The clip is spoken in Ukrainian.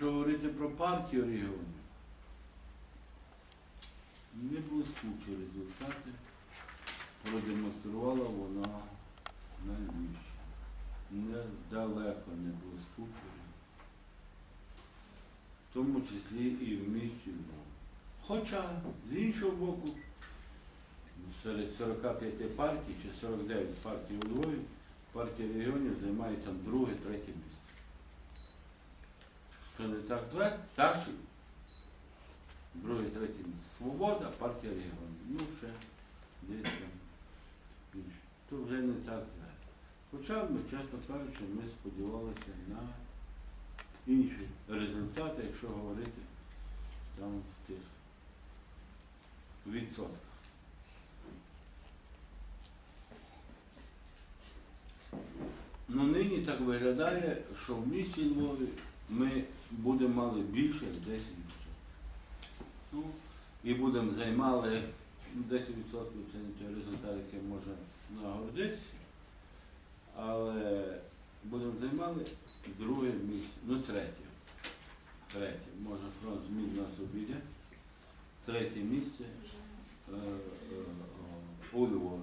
Якщо говорити про партію регіонів, не блискучі результати продемонструвала вона на Львівщині. Недалеко не блискучі. В тому числі і в місті Львові. Хоча, з іншого боку, серед 45 партій чи 49 партій у Львові, партія регіонів займає там друге, третє місце. Що не так звати? Так чи? Друге, третє місце. Свобода, партія регіонів. Ну, ще десь там більше. То вже не так звати. Хоча ми, чесно кажучи, ми сподівалися на інші результати, якщо говорити там в тих відсотках. Ну нині так виглядає, що в місті Львові ми будемо мали більше як 10%. Ну, і будемо займали ну, 10% це не той результат, який може нагордитися, але будемо займали друге місце, ну третє. Третє. Може фронт змін нас обійде. Третє місце е, е, е, у Львові.